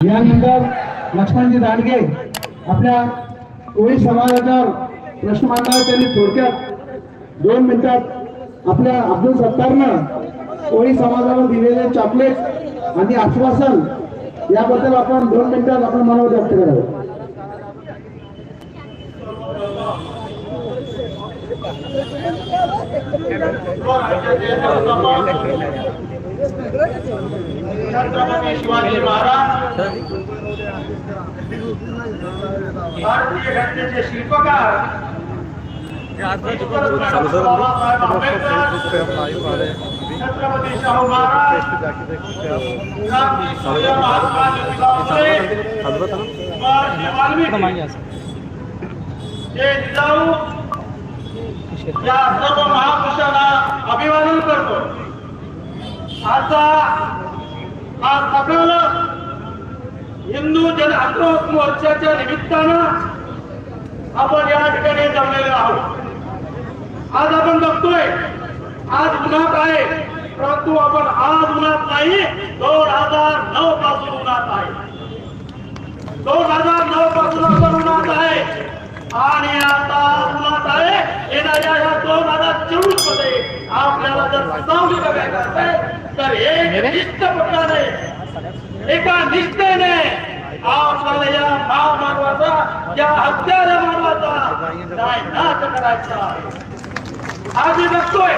यानंतर लक्ष्मणजी दांडगे आपल्या कोळी समाजाचा प्रश्न मांडला त्यांनी थोडक्यात दोन मिनिटात आपल्या अब्दुल सत्तारनं कोळी समाजावर दिलेले चॉकलेट आणि आश्वासन याबद्दल आपण दोन मिनिटात आपण मनोगत व्यक्त करावं. छत्रपती शिवाजी महाराज भारतीय घटनेचे शिल्पकार बाबासाहेब आंबेडकर छत्रपती शाहू महाराज क्रांती महात्मा ज्योतिबा फुले महर्षी वाल्मिकी जिजाऊ या सर्व महापुरुषांना अभिवादन करतो. आता आज आपल्याला हिंदू जन आक्रोश मोर्चाच्या निमित्तानं आपण या ठिकाणी जमलेलो आहोत. आज आपण बघतोय आज उन्हात आहे? परंतु आपण आज उन्हात नाही दोन हजार नऊ पासून उन्हात आहे. दोन हजार नऊ पासून आपण उन्हात आहे. आणि आता उन्हात आहे. येणाऱ्या या दोन हजार चोवीसमध्ये आपल्याला तर एक एका निष्ठेने आपल्याला या महामानवाचा या मानवाचा नाश करायचा आज मी बघतोय.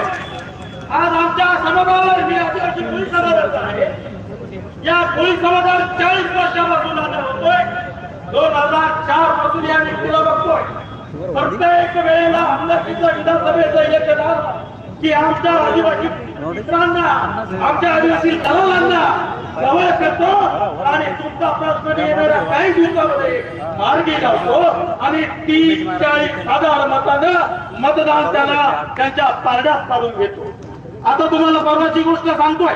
आज आमच्या समाजावर मी आदिवासी पोलीस समाजाचा आहे या पोलीस समाजावर चाळीस वर्षापासून आता होतोय. दोन हजार चारपासून या व्यक्तीला बघतोय प्रत्येक वेळेला आमदारकीचं विधानसभेचं इलेक्शन आलं की आमच्या आदिवासी मित्रांना आमच्या आदिवासी दलालांना जवळ करतो आणि तुमचा प्रश्न येणाऱ्या काही दिवसामध्ये मार्गी लावतो. आणि तीस चाळीस हजार मतानं मतदान त्याला त्यांच्या पारड्यात काढून घेतो. आता तुम्हाला परवाची गोष्ट सांगतोय.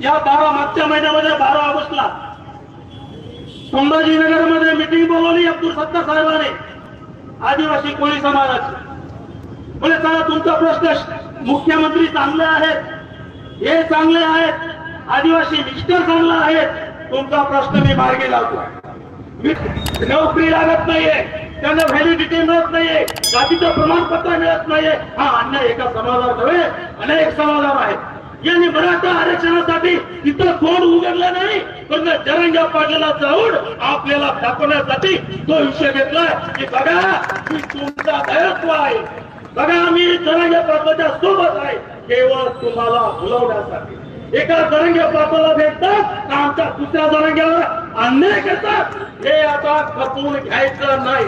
या बारा मागच्या महिन्यामध्ये बारा ऑगस्टला संभाजीनगरमध्ये मिटिंग बोलवली अब्दुल सत्ता साहेबांनी. आदिवासी कोळी समाजाची. म्हणजे चला तुमचा प्रश्न मुख्यमंत्री चांगले आहेत हे चांगले आहेत आदिवासी मिस्टर चांगला आहेत तुमचा प्रश्न मी मार्गी लावतो. नोकरी लागत नाहीये त्यांना व्हॅलिडिटी मिळत नाहीये जातीचं प्रमाणपत्र मिळत नाहीये. हा अन्याय एका समाजावर नव्हे अनेक समाजावर आहेत यांनी मराठा आरक्षणासाठी इथं तोंड उघडलं नाही पण जरंगा पाडलेला जाऊन आपल्याला दाखवण्यासाठी तो विषय घेतलाय. की बघा की तुमचा दयत्व आहे बघा आम्ही जरंग्या पाटलाच्या सोबत आहे. केवळ तुम्हाला भुलवण्यासाठी एका जरंग्या पाटलाला भेटतात आमच्या दुसऱ्या जरंग्यावर अन्याय करतात? हे आता खपवून घ्यायचं नाही.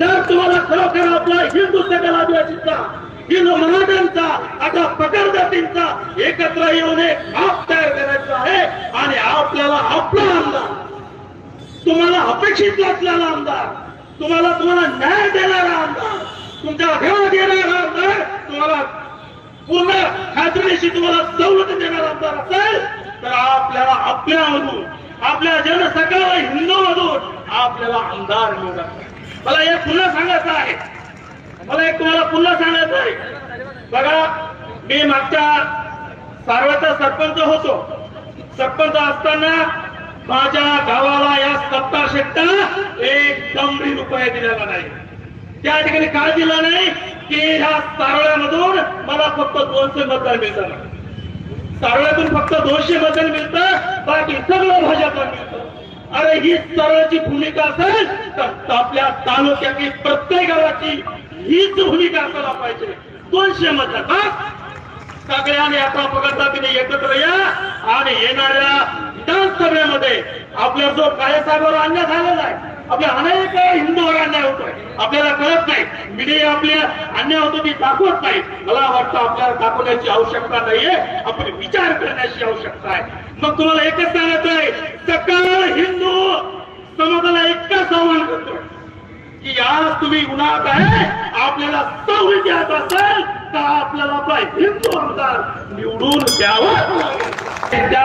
जर तुम्हाला खरोखर आपला हिंदू सकल आदिवासीचा हिंदू मराठ्यांचा आता पकड जातींचा एकत्र येऊन एक आप तयार करायचा आहे आणि आपल्याला आपला आमदार तुम्हाला अपेक्षित असलेला आमदार तुम्हाला तुम्हाला न्याय देणारा आमदार तुमच्या अभिमान देणार आमदार तुम्हाला पूर्ण खात्रीशी तुम्हाला सवलत देणार आमदार असेल तर आपल्याला आपल्यामधून आपल्या जनसकळ हिंदूमधून आपल्याला आमदार निवडा मला हे पुन्हा सांगायचं आहे. मला एक तुम्हाला पुन्हा सांगायचं आहे. बघा मी मागच्या सार्वचा सरपंच होतो. सरपंच असताना माझ्या गावाला या सत्ता शेट्टा एक दमडी रुपये दिलेला नाही. त्या ठिकाणी काय दिलं नाही की ह्या सारोळ्यामधून मला फक्त दोनशे मतदार मिळतात. सारोळ्यातून फक्त दोनशे मतदान मिळतं बाकी सगळं भाजपला मिळतं. अरे ही सरळची भूमिका असेल तर आपल्या तालुक्यातील प्रत्येक गावाची हीच भूमिका असायला पाहिजे. दोनशे मतदान हा? सगळ्यांनी आता पकडता एकत्र या आणि येणाऱ्या विधानसभेमध्ये आपल्या जो कायसाहेबांवर अन्याय झालेला आहे आपल्या अनेक हिंदूवर अन्याय होतोय आपल्याला कळत नाही. मीडिया आपल्या अन्याय होतो ती दाखवत नाही. मला वाटतं आपल्याला दाखवण्याची आवश्यकता नाहीये. आपण विचार करण्याची आवश्यकता आहे. मग तुम्हाला एकच सांगायचं आहे. सकल हिंदू समाजाला एकच आव्हान करतोय की आज तुम्ही उन्हात आहे. आपल्याला सवय द्यायचं असेल तर आपल्याला आपला हिंदू आमदार निवडून द्यावा. त्याच्या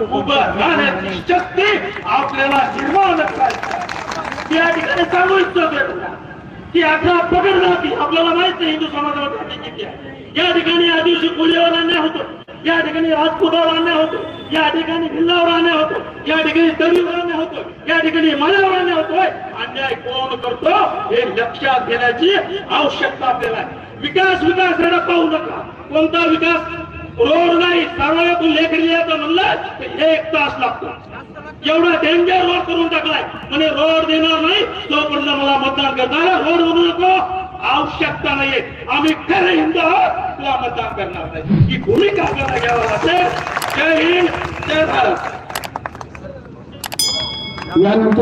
उभं राहण्याची शक्ती आपल्याला निर्माण करायची या ठिकाणी सांगू इच्छितो की अठरा पकड जाती. आपल्याला माहीत नाही हिंदू किती आहे. या ठिकाणी या दिवशी होतो. या ठिकाणी राजपुतावर होतो. या ठिकाणी भिल्लावर होतो. या ठिकाणी दरीवर होतो. या ठिकाणी होतोय. अन्याय कोण करतो हे लक्षात घेण्याची आवश्यकता आपल्याला विकास विकास पाहू नका. कोणता विकास? रोड नाही सर्वातून लेख लिहायचं म्हणलं तर एक तास लागतो. एवढा डेंजर रोड करून टाकलाय. म्हणे रोड देणार नाही तोपर्यंत मला मतदान करणार रोड बनवू नको. आवश्यकता नाहीये. आम्ही खरे हिंदू आहोत तुला मतदान करणार नाही. ही भूमिका आपल्याला घ्यावं लागते. जय हिंद जय भारत. यानंतर